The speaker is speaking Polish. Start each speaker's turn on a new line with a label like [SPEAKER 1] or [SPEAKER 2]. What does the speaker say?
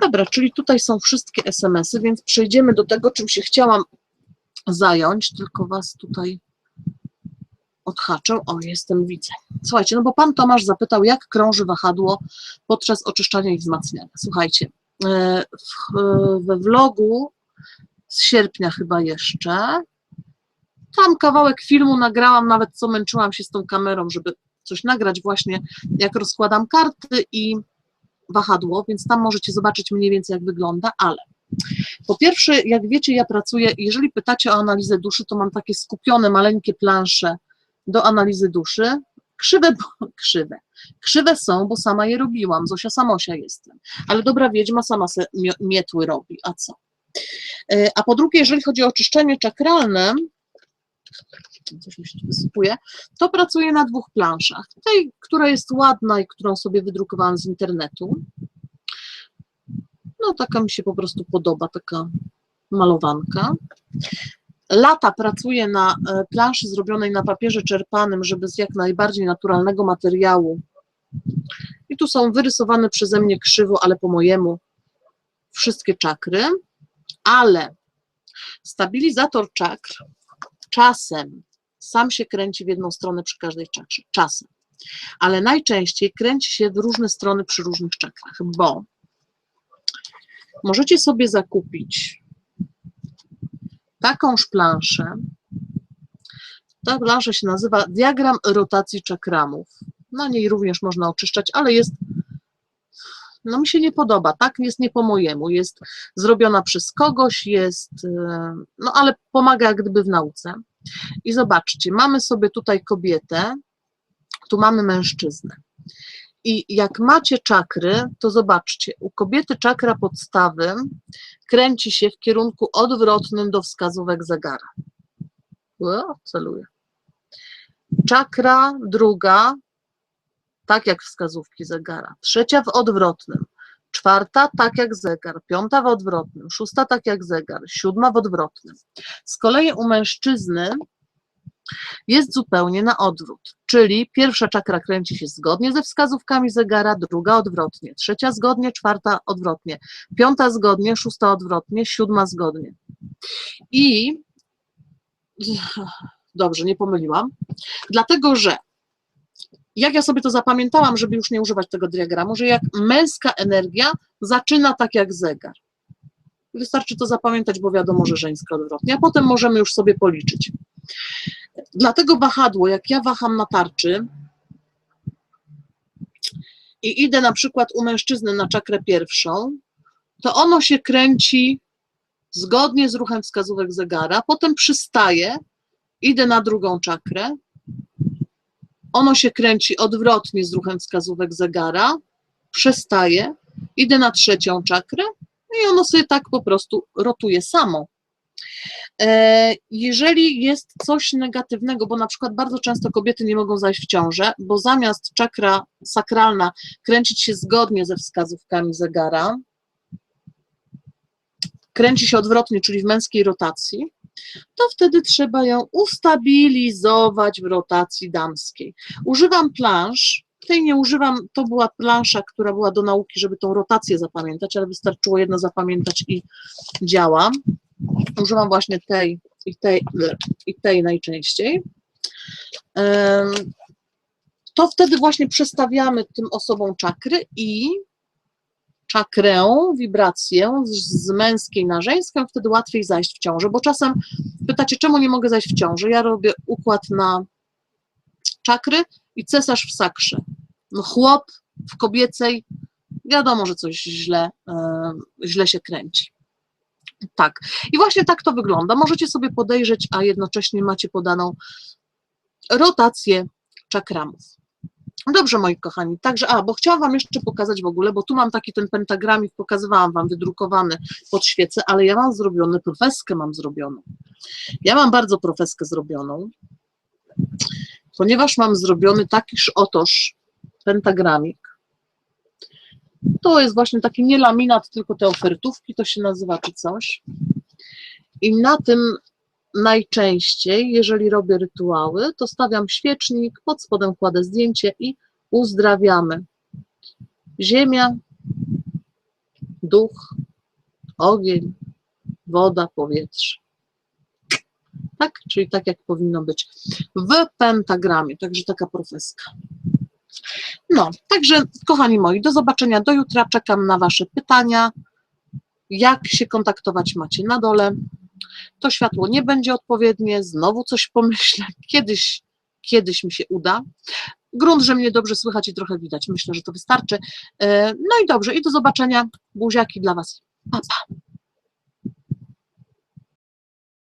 [SPEAKER 1] Dobra, czyli tutaj są wszystkie SMS-y, więc przejdziemy do tego, czym się chciałam zająć, tylko was tutaj odhaczę. O, jestem, widzę. Słuchajcie, no bo pan Tomasz zapytał, jak krąży wahadło podczas oczyszczania i wzmacniania. Słuchajcie, e, w, we vlogu z sierpnia chyba jeszcze, tam kawałek filmu nagrałam, nawet co męczyłam się z tą kamerą, żeby coś nagrać właśnie, jak rozkładam karty i wahadło, więc tam możecie zobaczyć mniej więcej jak wygląda, ale po pierwsze, jak wiecie, ja pracuję, jeżeli pytacie o analizę duszy, to mam takie skupione, maleńkie plansze do analizy duszy, krzywe, bo, krzywe, krzywe są, bo sama je robiłam, Zosia Samosia jestem, ale dobra wiedźma sama se mio- mietły robi, a co? E, A po drugie, jeżeli chodzi o oczyszczenie czakralne, coś mi się wysypuje, to pracuję na dwóch planszach. Tej, która jest ładna i którą sobie wydrukowałam z internetu. No taka mi się po prostu podoba, taka malowanka. Lata pracuję na e, planszy zrobionej na papierze czerpanym, żeby z jak najbardziej naturalnego materiału. I tu są wyrysowane przeze mnie krzywo, ale po mojemu wszystkie czakry, ale stabilizator czakr czasem sam się kręci w jedną stronę przy każdej czakrze, czasem, ale najczęściej kręci się w różne strony przy różnych czakrach, bo możecie sobie zakupić taką szplanszę. Ta plansza się nazywa diagram rotacji czakramów. Na niej również można oczyszczać, ale jest no mi się nie podoba, tak? Jest nie po mojemu. Jest zrobiona przez kogoś, jest, e, no ale pomaga jak gdyby w nauce. I zobaczcie, mamy sobie tutaj kobietę, tu mamy mężczyznę. I jak macie czakry, to zobaczcie, u kobiety czakra podstawy kręci się w kierunku odwrotnym do wskazówek zegara. O, celuję. Czakra druga, tak jak wskazówki zegara. Trzecia w odwrotnym. Czwarta tak jak zegar, piąta w odwrotnym, szósta tak jak zegar, siódma w odwrotnym. Z kolei u mężczyzny jest zupełnie na odwrót, czyli pierwsza czakra kręci się zgodnie ze wskazówkami zegara, druga odwrotnie, trzecia zgodnie, czwarta odwrotnie, piąta zgodnie, szósta odwrotnie, siódma zgodnie. I dobrze, nie pomyliłam, dlatego że jak ja sobie to zapamiętałam, żeby już nie używać tego diagramu, że jak męska energia zaczyna tak jak zegar. Wystarczy to zapamiętać, bo wiadomo, że żeńska odwrotnie, a potem możemy już sobie policzyć. Dlatego wahadło, jak ja waham na tarczy i idę na przykład u mężczyzny na czakrę pierwszą, to ono się kręci zgodnie z ruchem wskazówek zegara, potem przystaje, idę na drugą czakrę, ono się kręci odwrotnie z ruchem wskazówek zegara, przestaje, idę na trzecią czakrę i ono sobie tak po prostu rotuje samo. E, Jeżeli jest coś negatywnego, bo na przykład bardzo często kobiety nie mogą zajść w ciążę, bo zamiast czakra sakralna kręcić się zgodnie ze wskazówkami zegara, kręci się odwrotnie, czyli w męskiej rotacji, to wtedy trzeba ją ustabilizować w rotacji damskiej. Używam plansz, tej nie używam, to była plansza, która była do nauki, żeby tą rotację zapamiętać, ale wystarczyło jedno zapamiętać i działa. Używam właśnie tej i tej, i tej najczęściej. To wtedy właśnie przestawiamy tym osobom czakry i czakrę, wibrację z, męskiej na żeńską, wtedy łatwiej zajść w ciążę, bo czasem pytacie, czemu nie mogę zajść w ciążę? Ja robię układ na czakry i cesarz w sakrze. No chłop w kobiecej, wiadomo, że coś źle, e, źle się kręci. Tak. I właśnie tak to wygląda. Możecie sobie podejrzeć, a jednocześnie macie podaną rotację czakramów. Dobrze, moi kochani. Także, a, bo chciałam Wam jeszcze pokazać w ogóle, bo tu mam taki ten pentagramik, pokazywałam Wam wydrukowany pod świecę, ale ja mam zrobiony, profeskę mam zrobioną. Ja mam bardzo profeskę zrobioną, ponieważ mam zrobiony takiż otoż pentagramik. To jest właśnie taki nie laminat, tylko te ofertówki, to się nazywa czy coś. I na tym najczęściej, jeżeli robię rytuały, to stawiam świecznik, pod spodem kładę zdjęcie i uzdrawiamy. Ziemia, duch, ogień, woda, powietrze. Tak? Czyli tak, jak powinno być w pentagramie. Także taka profeska. No, także kochani moi, do zobaczenia do jutra. Czekam na Wasze pytania. Jak się kontaktować macie na dole. To światło nie będzie odpowiednie, znowu coś pomyślę. Kiedyś, kiedyś mi się uda. Grunt, że mnie dobrze słychać i trochę widać. Myślę, że to wystarczy. E, No i dobrze, i do zobaczenia. Buziaki dla Was. Pa, pa.